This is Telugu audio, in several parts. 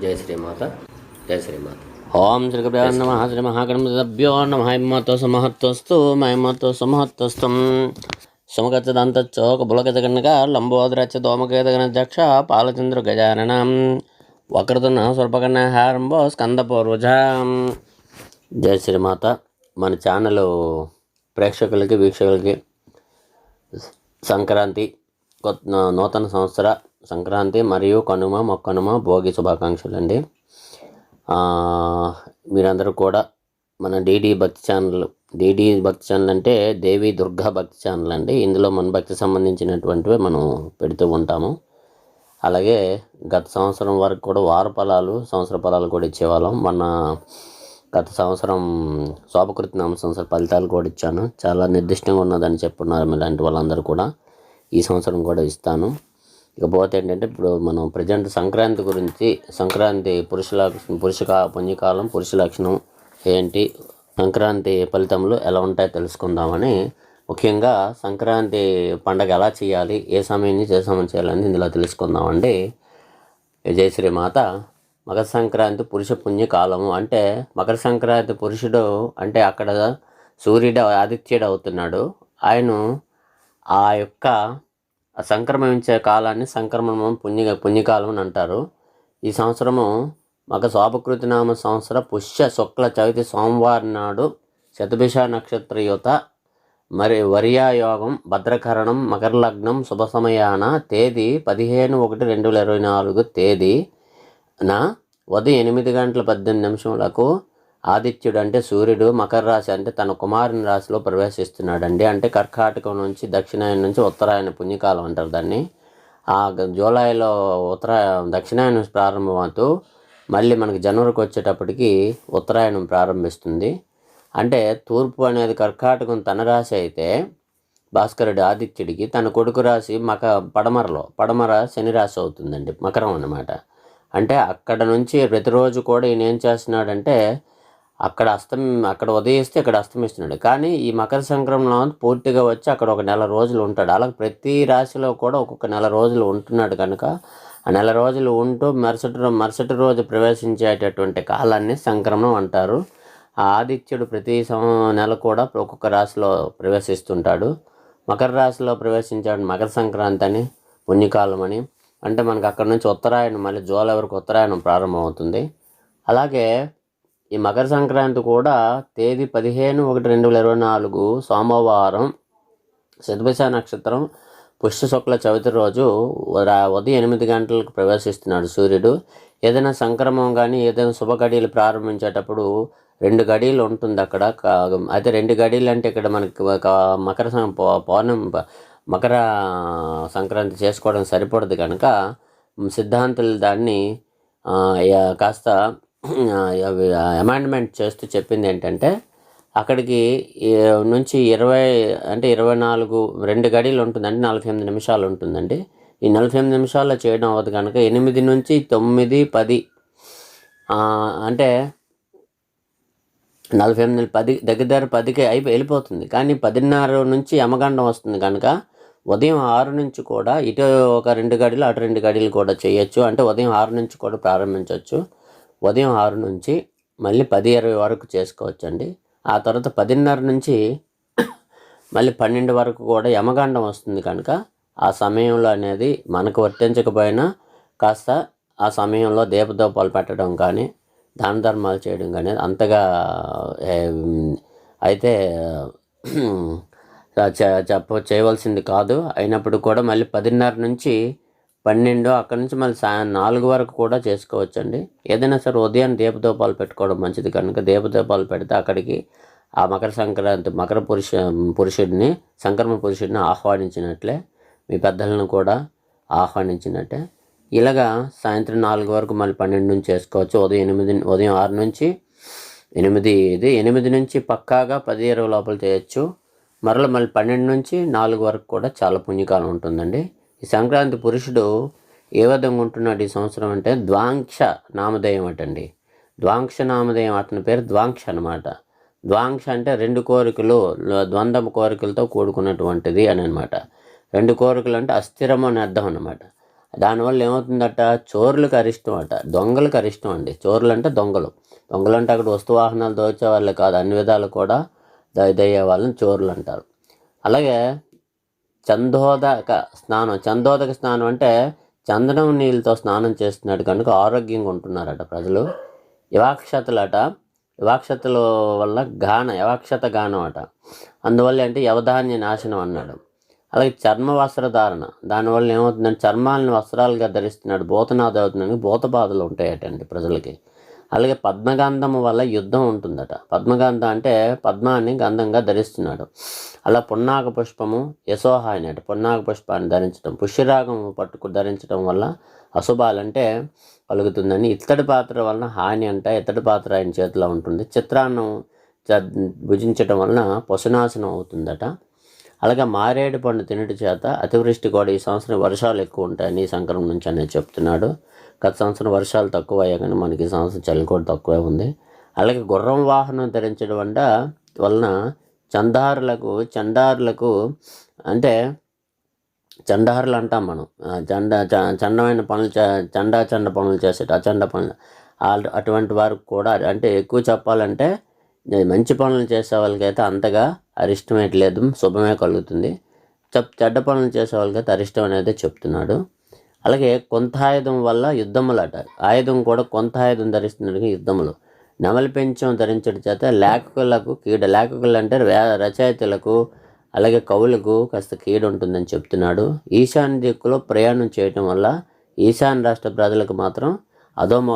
జయ శ్రీమాత జయ శ్రీమాత ఓం శ్రీ గురుభ్యో నమ శ్రీ మహాగణపతిభ్యో నమ హైమతో సమహత్వస్తు మహిమతో సమహత్వస్తం సమగతదంతచ్చోక బులగత కనుక లంబోదరచ్చ దోమకేత గణధ్యక్ష పాలచంద్ర గజాననం వక్రతున్న స్వల్పకన్న హారంభో స్కంద పూర్వజ జయ శ్రీమాత మన ఛానల్ ప్రేక్షకులకి వీక్షకులకి సంక్రాంతి కొత్త నూతన సంవత్సర సంక్రాంతి మరియు కనుమ మొక్కనుమ భోగి శుభాకాంక్షలు అండి మీరందరూ కూడా మన డిడి భక్తి ఛానల్ డీడీ భక్తి ఛానల్ అంటే దేవి దుర్గా భక్తి ఛానల్ అండి ఇందులో మన భక్తి సంబంధించినటువంటివి మనం పెడుతూ ఉంటాము. అలాగే గత సంవత్సరం వరకు కూడా వార ఫలాలు సంవత్సర ఫలాలు కూడా ఇచ్చేవాళ్ళం. మన గత సంవత్సరం శోభకృతి నామ సంవత్సర ఫలితాలు కూడా ఇచ్చాను. చాలా నిర్దిష్టంగా ఉన్నదని చెప్పున్నారు ఇలాంటి వాళ్ళందరూ కూడా. ఈ సంవత్సరం కూడా ఇస్తాను. ఇకపోతే ఏంటంటే ఇప్పుడు మనం ప్రజెంట్ సంక్రాంతి గురించి సంక్రాంతి పురుషుల పురుష కా- పుణ్యకాలం పురుష లక్షణం ఏంటి సంక్రాంతి ఫలితములు ఎలా ఉంటాయో తెలుసుకుందామని ముఖ్యంగా సంక్రాంతి పండగ ఎలా చేయాలి ఏ సమయం నుంచి ఏ సమయం చేయాలని ఇందులో తెలుసుకుందామండి. జయ శ్రీమాత. మకర సంక్రాంతి పురుష పుణ్యకాలము. అంటే మకర సంక్రాంతి పురుషుడు అంటే అక్కడ సూర్యుడు ఆదిత్యుడు అవుతున్నాడు ఆయన ఆ యొక్క సంక్రమించే కాలాన్ని సంక్రమణం పుణ్య పుణ్యకాలం అని అంటారు. ఈ సంవత్సరము మగ శోభకృతి నామ సంవత్సర పుష్య శుక్ల చవితి సోమవారం నాడు శతభిష నక్షత్ర యుత మరి వర్యాయోగం భద్రకరణం మకర లగ్నం శుభ సమయాన తేదీ పదిహేను ఒకటి రెండు వేల ఇరవై నాలుగు తేదీ నా? ఉదయం ఎనిమిది గంటల పద్దెనిమిది నిమిషములకు ఆదిత్యుడు అంటే సూర్యుడు మకర రాశి అంటే తన కుమారుని రాశిలో ప్రవేశిస్తున్నాడండి. అంటే కర్కాటకం నుంచి దక్షిణాయన నుంచి ఉత్తరాయణ పుణ్యకాలం అంటారు దాన్ని. ఆ జూలైలో ఉత్తరా దక్షిణాయనం ప్రారంభమవుతూ మళ్ళీ మనకి జనవరికి వచ్చేటప్పటికి ఉత్తరాయణం ప్రారంభిస్తుంది. అంటే తూర్పు అనేది కర్కాటకం తన రాశి అయితే భాస్కరుడు ఆదిత్యుడికి తన కొడుకు రాశి మక పడమరలో పడమర శని రాశి అవుతుందండి. మకరం అన్నమాట. అంటే అక్కడ నుంచి ప్రతిరోజు కూడా ఈయన ఏం చేస్తున్నాడంటే అక్కడ అస్తం అక్కడ ఉదయిస్తే ఇక్కడ అస్తమిస్తున్నాడు. కానీ ఈ మకర సంక్రమణలో పూర్తిగా వచ్చి అక్కడ ఒక నెల రోజులు ఉంటాడు. అలా ప్రతి రాశిలో కూడా ఒక్కొక్క నెల రోజులు ఉంటున్నాడు కనుక ఆ నెల రోజులు ఉంటూ మరుసటి రోజు మరుసటి రోజు ప్రవేశించేటటువంటి కాలాన్ని సంక్రమణం అంటారు. ఆ ఆదిత్యుడు ప్రతి సం నెల కూడా ఒక్కొక్క రాశిలో ప్రవేశిస్తుంటాడు. మకర రాశిలో ప్రవేశించాడు మకర సంక్రాంతి అని పుణ్యకాలం అని. అంటే మనకు అక్కడ నుంచి ఉత్తరాయణం మళ్ళీ జూలై వరకు ఉత్తరాయణం ప్రారంభమవుతుంది. అలాగే ఈ మకర సంక్రాంతి కూడా తేదీ పదిహేను ఒకటి రెండు వేల ఇరవై నాలుగు సోమవారం శతభిష నక్షత్రం పుష్య శుక్ల చవితి రోజు ఉదయం ఎనిమిది గంటలకు ప్రవేశిస్తున్నాడు సూర్యుడు. ఏదైనా సంక్రమం కానీ ఏదైనా శుభ గడియలు ప్రారంభించేటప్పుడు రెండు గడియలు ఉంటుంది అక్కడ. అయితే రెండు గడియలు అంటే ఇక్కడ మనకి మకర సం- పౌర్ణమి మకర సంక్రాంతి చేసుకోవడం సరిపడదు కనుక సిద్ధాంతులు దాన్ని కాస్త అమెండ్మెంట్ చేస్తూ చెప్పింది ఏంటంటే అక్కడికి నుంచి ఇరవై అంటే ఇరవై నాలుగు రెండు గడిలు ఉంటుందండి నలభై ఎనిమిది నిమిషాలు ఉంటుందండి. ఈ నలభై ఎనిమిది నిమిషాల్లో చేయడం అవ్వదు కనుక ఎనిమిది నుంచి తొమ్మిది పది అంటే నలభై ఎనిమిది పది దగ్గర దగ్గర పదికి అయిపోయి వెళ్ళిపోతుంది. కానీ పదిన్నర నుంచి యమగండం వస్తుంది కనుక ఉదయం ఆరు నుంచి కూడా ఇటు ఒక రెండు గడిలు అటు రెండు గడిలు కూడా చేయొచ్చు. అంటే ఉదయం ఆరు నుంచి కూడా ప్రారంభించవచ్చు ఉదయం ఆరు నుంచి మళ్ళీ పది ఇరవై వరకు చేసుకోవచ్చు అండి ఆ తర్వాత పదిన్నర నుంచి మళ్ళీ పన్నెండు వరకు కూడా యమగండం వస్తుంది కనుక ఆ సమయంలో అనేది మనకు వర్తించకపోయినా కాస్త ఆ సమయంలో దీపదోపాలు పెట్టడం కానీ దాన ధర్మాలు చేయడం కానీ అంతగా అయితే చెప్ప చేయవలసింది కాదు. అయినప్పుడు కూడా మళ్ళీ పదిన్నర నుంచి పన్నెండు అక్కడి నుంచి మళ్ళీ సా నాలుగు వరకు కూడా చేసుకోవచ్చండి. ఏదైనా సరే ఉదయం దీపదోపాలు పెట్టుకోవడం మంచిది. కనుక దీపదోపాలు పెడితే అక్కడికి ఆ మకర సంక్రాంతి మకర పురుష పురుషుడిని సంక్రమణ పురుషుడిని ఆహ్వానించినట్లే మీ పెద్దలను కూడా ఆహ్వానించినట్టే. ఇలాగా సాయంత్రం నాలుగు వరకు మళ్ళీ పన్నెండు నుంచి చేసుకోవచ్చు. ఉదయం ఎనిమిది ఉదయం ఆరు నుంచి ఎనిమిది ఇది ఎనిమిది నుంచి పక్కాగా పది ఇరవై లోపల చేయొచ్చు. మరల మళ్ళీ పన్నెండు నుంచి నాలుగు వరకు కూడా చాలా పుణ్యకాలం ఉంటుందండి. ఈ సంక్రాంతి పురుషుడు ఏ విధంగా ఉంటున్నాడు ఈ సంవత్సరం అంటే ద్వాంక్ష నామధేయం అటండి. ద్వాంక్ష నామధేయం అతని పేరు ద్వాంక్ష అనమాట ద్వాంక్ష అంటే రెండు కోరికలు ద్వంద్వ కోరికలతో కూడుకున్నటువంటిది అని అనమాట రెండు కోరికలు అంటే అస్థిరము అని అర్థం అనమాట దానివల్ల ఏమవుతుందట? చోరులకు అరిష్టం అట దొంగలకు అరిష్టం అండి. చోరులు అంటే దొంగలు. దొంగలు అంటే అక్కడ వస్తు వాహనాలు దోచే వాళ్ళు కాదు అన్ని విధాలు కూడా దయ్యే వాళ్ళని చోరులు అంటారు అలాగే చందోదక స్నానం చందోదక స్నానం అంటే చందనం నీళ్ళతో స్నానం చేస్తున్నాడు కనుక ఆరోగ్యంగా ఉంటున్నారట ప్రజలు. యవాక్షతలట యవాక్షతల వల్ల గాన యవాక్షత గానం అట. అందువల్ల అంటే యవధాన్య నాశనం అన్నాడు. అలాగే చర్మ వస్త్రధారణ దానివల్ల ఏమవుతుందంటే చర్మాలను వస్త్రాలుగా ధరిస్తున్నాడు భూతనాథ అవుతుందని భూత బాధలు ఉంటాయటండి ప్రజలకి. అలాగే పద్మగంధము వల్ల యుద్ధం ఉంటుందట. పద్మగంధం అంటే పద్మాన్ని గంధంగా ధరిస్తున్నాడు. అలా పున్నాక పుష్పము యశోహ అనేట పున్నాక పుష్పాన్ని ధరించడం పుష్యరాగం పట్టుకు ధరించడం వల్ల అశుభాలంటే కలుగుతుందని ఇత్తడి పాత్ర వలన హాని అంట ఇత్తడి పాత్ర ఆయన చేతిలో ఉంటుంది. చిత్రాన్నం భుజించడం భుజించటం వలన పశునాశనం అవుతుందట. అలాగే మారేడు పండు తినటి చేత అతివృష్టి కూడా ఈ సంవత్సరం వర్షాలు ఎక్కువ ఉంటాయని ఈ సంక్రమం నుంచి అనేది చెప్తున్నాడు. గత సంవత్సరం వర్షాలు తక్కువ అయ్యాయి కానీ మనకి సంవత్సరం చలి కూడా తక్కువే ఉంది. అలాగే గుర్రం వాహనం ధరించడం వల్ల వలన చందారులకు చండారులకు అంటే చండారులు అంటాం మనం. చండ చ- చండమైన పనులు చే- చండా చండ పనులు చేసేట అచండ పనులు. అటువంటి వారికి కూడా అంటే ఎక్కువ చెప్పాలంటే మంచి పనులు చేసే వాళ్ళకైతే అంతగా అరిష్టం లేదు శుభమే కలుగుతుంది. చెప్ చెడ్డ పనులు చేసే వాళ్ళకైతే అరిష్టం అనేది చెప్తున్నాడు. అలాగే కొంత ఆయుధం వల్ల యుద్ధములట. ఆయుధం కూడా కొంత ఆయుధం ధరిస్తున్నాడు యుద్ధములు. నెమలి పెంచం ధరించడం చేత లేఖకులకు కీడ లేఖకులు అంటే వే- రచయితలకు అలాగే కవులకు కాస్త కీడు ఉంటుందని చెప్తున్నాడు. ఈశాన్య దిక్కులో ప్రయాణం చేయటం వల్ల ఈశాన్య రాష్ట్ర ప్రజలకు మాత్రం అధోమ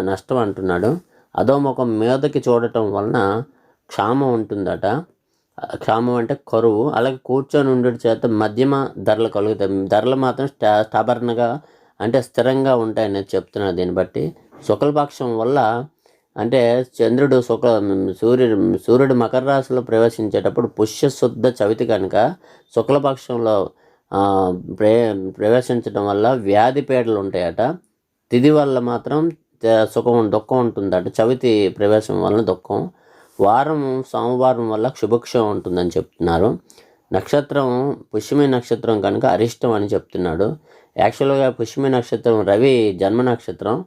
నష్టం అంటున్నాడు. అధోముఖం మీదకి చూడటం వలన క్షామం ఉంటుందట. క్షామం అంటే కరువు. అలాగే కూర్చొని ఉండడం చేత మధ్యమ ధరలు కలుగుతాయి. ధరలు మాత్రం స్టా స్టాబర్న్గా అంటే స్థిరంగా ఉంటాయని చెప్తున్నారు దీన్ని బట్టి. శుక్లపక్షం వల్ల అంటే చంద్రుడు శుక్ల సూర్యుడు సూర్యుడు మకర రాశిలో ప్రవేశించేటప్పుడు పుష్యశుద్ధ చవితి కనుక శుక్లపక్షంలో ప్రే ప్రవేశించడం వల్ల వ్యాధి పీడలు ఉంటాయట. తిది వల్ల మాత్రం సుఖం దుఃఖం ఉంటుందట. చవితి ప్రవేశం వలన దుఃఖం. వారం సోమవారం వల్ల శుభక్షం ఉంటుందని చెప్తున్నారు. నక్షత్రం పుష్యమి నక్షత్రం కనుక అరిష్టం అని చెప్తున్నాడు. యాక్చువల్గా పుష్యమి నక్షత్రం రవి జన్మ నక్షత్రం.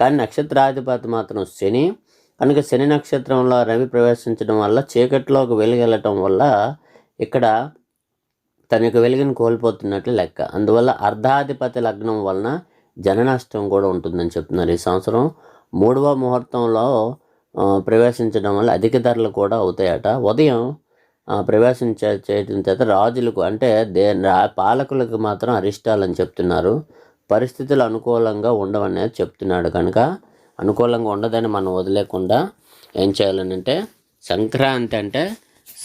కానీ నక్షత్రాధిపతి మాత్రం శని. కనుక శని నక్షత్రంలో రవి ప్రవేశించడం వల్ల చీకట్లోకి వెలుగెళ్ళటం వల్ల ఇక్కడ తన యొక్క వెలుగుని కోల్పోతున్నట్లు లెక్క. అందువల్ల అర్ధాధిపతి లగ్నం వలన జన నష్టం కూడా ఉంటుందని చెప్తున్నారు ఈ సంవత్సరం. మూడవ ముహూర్తంలో ప్రవేశించడం వల్ల అధిక ధరలు కూడా అవుతాయట. ఉదయం ప్రవేశించే చేయడం చేత రాజులకు అంటే దే రా- పాలకులకు మాత్రం అరిష్టాలని చెప్తున్నారు. పరిస్థితులు అనుకూలంగా ఉండవనేది చెప్తున్నాడు కనుక అనుకూలంగా ఉండదని మనం వదిలేకుండా ఏం చేయాలనంటే సంక్రాంతి అంటే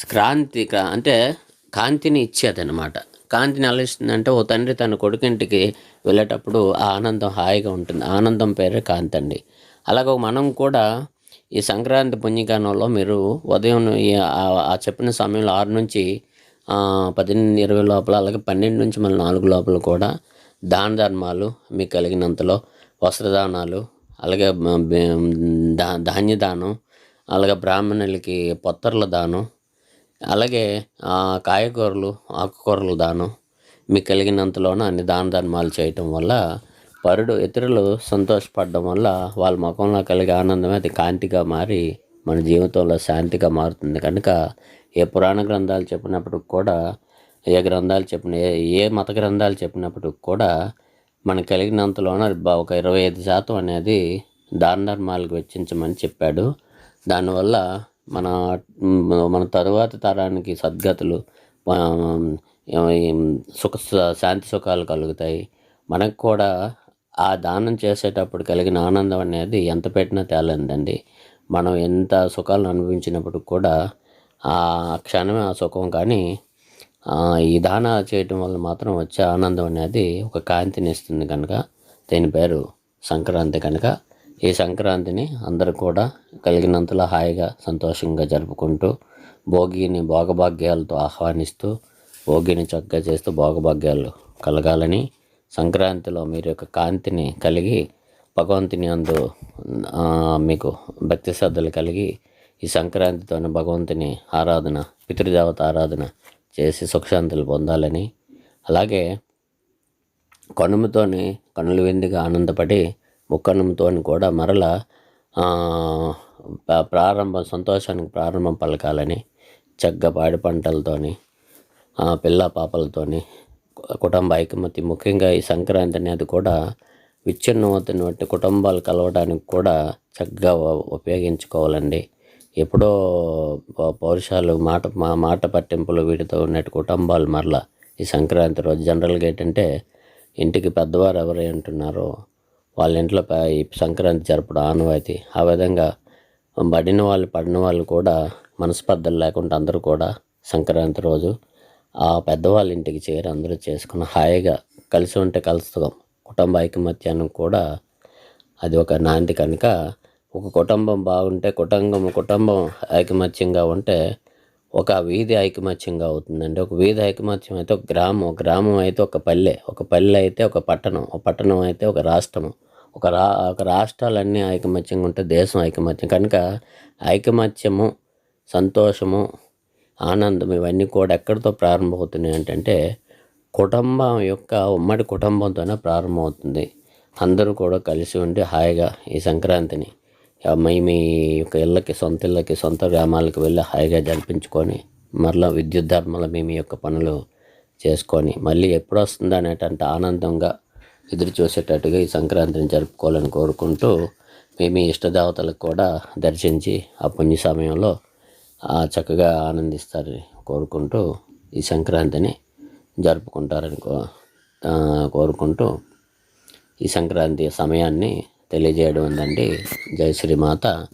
క్రాంతి అంటే కాంతిని ఇచ్చేదన్నమాట. కాంతిని ఎలా ఓ తండ్రి తన కొడుకింటికి వెళ్ళేటప్పుడు ఆ ఆనందం హాయిగా ఉంటుంది. ఆనందం పేరే కాంతి అండి అలాగే మనం కూడా ఈ సంక్రాంతి పుణ్యకాలంలో మీరు ఉదయం ఆ- చెప్పిన సమయంలో ఆరు నుంచి పద్దెనిమిది ఇరవై లోపల అలాగే పన్నెండు నుంచి మళ్ళీ నాలుగు లోపల కూడా దాన ధర్మాలు మీకు కలిగినంతలో వస్త్రదానాలు అలాగే దా ధాన్య దానం అలాగే బ్రాహ్మణులకి పొత్తర్ల దానం అలాగే కాయకూరలు కాయగూరలు ఆకుకూరల దానం మీకు కలిగినంతలోన అన్ని దాన ధర్మాలు చేయటం వల్ల పరుడు ఇతరులు సంతోషపడడం వల్ల వాళ్ళ ముఖంలో కలిగే ఆనందమే అది కాంతిగా మారి మన జీవితంలో శాంతిగా మారుతుంది. కనుక ఏ పురాణ గ్రంథాలు చెప్పినప్పటికి కూడా ఏ గ్రంథాలు చెప్పిన ఏ ఏ మత గ్రంథాలు చెప్పినప్పటికి కూడా మనకు కలిగినంతలోన ఒక ఇరవై ఐదు శాతం అనేది దాన ధర్మాలకు వెచ్చించమని చెప్పాడు. దానివల్ల మన మన తరువాతి తరానికి సద్గతులు సుఖ శాంతి సుఖాలు కలుగుతాయి. మనకు కూడా ఆ దానం చేసేటప్పుడు కలిగిన ఆనందం అనేది ఎంత పెట్టినా తేలందండి. మనం ఎంత సుఖాలను అనుభవించినప్పుడు కూడా ఆ క్షణమే ఆ సుఖం కానీ ఈ దానాలు చేయటం వల్ల మాత్రం వచ్చే ఆనందం అనేది ఒక కాంతిని ఇస్తుంది కనుక దీని పేరు సంక్రాంతి కనుక. ఈ సంక్రాంతిని అందరూ కూడా కలిగినంతలో హాయిగా సంతోషంగా జరుపుకుంటూ భోగిని భోగభాగ్యాలతో ఆహ్వానిస్తూ భోగిని చక్కగా చేస్తూ భోగభాగ్యాలు కలగాలని సంక్రాంతిలో మీరు యొక్క కాంతిని కలిగి భగవంతుని అందు మీకు భక్తి శ్రద్ధలు కలిగి ఈ సంక్రాంతితోనే భగవంతుని ఆరాధన పితృదేవత ఆరాధన చేసి సుఖశాంతులు పొందాలని. అలాగే కనుమతోని కనుల విందుగా ఆనందపడి ముక్కనుమతోని కూడా మరల ప్రారంభం సంతోషానికి ప్రారంభం పలకాలని చక్కగా పాడి పంటలతోని పిల్ల పాపలతోని కుటుంబ ఐకమత్యం ముఖ్యంగా ఈ సంక్రాంతి అనేది కూడా విచ్ఛిన్నమవుతున్నటువంటి కుటుంబాలు కలవడానికి కూడా చక్కగా ఉపయోగించుకోవాలండి. ఎప్పుడో పౌరుషాలు మాట మా మాట పట్టింపులు వీటితో ఉన్నట్టు కుటుంబాలు మరలా ఈ సంక్రాంతి రోజు జనరల్గా ఏంటంటే ఇంటికి పెద్దవారు ఎవరు అంటున్నారో వాళ్ళ ఇంట్లో ఈ సంక్రాంతి జరపడం ఆనవాయితీ. ఆ విధంగా పడిన వాళ్ళు పడిన వాళ్ళు కూడా మనస్పర్ధలు లేకుండా అందరూ కూడా సంక్రాంతి రోజు ఆ పెద్దవాళ్ళ ఇంటికి చేరి అందరూ చేసుకుని హాయిగా కలిసి ఉంటే కలుస్తాం. కుటుంబ ఐకమత్యానికి కూడా అది ఒక నాంది కనుక. ఒక కుటుంబం బాగుంటే కుటుంబం కుటుంబం ఐకమత్యంగా ఉంటే ఒక వీధి ఐకమత్యంగా అవుతుందండి. ఒక వీధి ఐకమత్యం అయితే ఒక గ్రామం ఒక గ్రామం అయితే ఒక పల్లె ఒక పల్లె అయితే ఒక పట్టణం ఒక పట్టణం అయితే ఒక రాష్ట్రం. ఒక రా ఒక రాష్ట్రాలన్నీ ఐకమత్యంగా ఉంటే దేశం ఐకమత్యం. కనుక ఐకమత్యము సంతోషము ఆనందం. ఇవన్నీ కూడా ఎక్కడితో ప్రారంభమవుతున్నాయి ఏంటంటే కుటుంబం యొక్క ఉమ్మడి కుటుంబంతోనే ప్రారంభమవుతుంది. అందరూ కూడా కలిసి ఉండి హాయిగా ఈ సంక్రాంతిని మీ మీ యొక్క ఇళ్ళకి సొంత ఇళ్ళకి సొంత గ్రామాలకు వెళ్ళి హాయిగా జరిపించుకొని మరలా విద్యుత్ ధర్మల మీ మీ యొక్క పనులు చేసుకొని మళ్ళీ ఎప్పుడు వస్తుంది అనేటంత ఆనందంగా ఎదురు చూసేటట్టుగా ఈ సంక్రాంతిని జరుపుకోవాలని కోరుకుంటూ మీ మీ ఇష్టదేవతలకు కూడా దర్శించి ఆ పుణ్య సమయంలో చక్కగా ఆనందిస్తారని కోరుకుంటూ ఈ సంక్రాంతిని జరుపుకుంటారని కో కోరుకుంటూ ఈ సంక్రాంతి సమయాన్ని తెలియజేయడం ఉందండి. జై శ్రీమాత.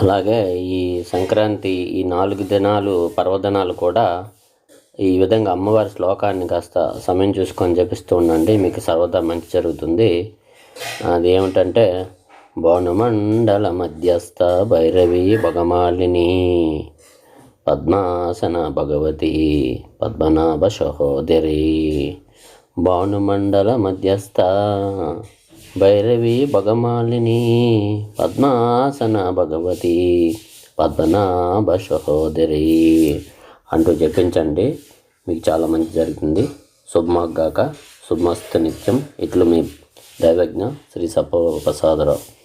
అలాగే ఈ సంక్రాంతి ఈ నాలుగు దినాలు పర్వదినాలు కూడా ఈ విధంగా అమ్మవారి శ్లోకాన్ని కాస్త సమయం చూసుకొని జపిస్తూ ఉండండి. మీకు సర్వదా మంచి జరుగుతుంది. అది ఏమిటంటే భానుమండల మధ్యస్థ భైరవి భగమాలిని. పద్మాసన భగవతి పద్మనాభ సహోదరి. భానుమండల మధ్యస్థ భైరవి భగమాలిని పద్మాసన భగవతి పద్మనాభ సహోదరి. అంటూ జపించండి మీకు చాలా మంచి జరుగుతుంది. శుభమగ్గాక శుభమస్తు నిత్యం. ఇట్లు మీ దైవజ్ఞ శ్రీ సప్ప ప్రసాదరావు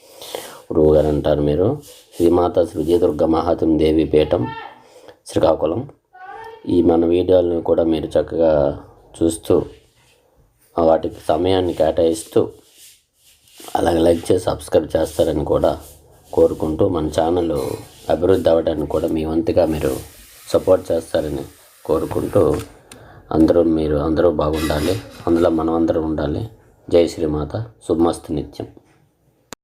గురువు గారు అంటారు మీరు శ్రీమాత శ్రీ విజయదుర్గ మహాతం దేవి పీఠం శ్రీకాకుళం. ఈ మన వీడియోలను కూడా మీరు చక్కగా చూస్తూ వాటికి సమయాన్ని కేటాయిస్తూ అలాగే లైక్ చేసి సబ్స్క్రైబ్ చేస్తారని కూడా కోరుకుంటూ మన ఛానల్ అభివృద్ధి అవ్వడానికి కూడా మీ వంతుగా మీరు సపోర్ట్ చేస్తారని కోరుకుంటూ అందరూ మీరు అందరూ బాగుండాలి. అందులో మనం అందరం ఉండాలి. జై శ్రీమాత శుభమస్తు నిత్యం.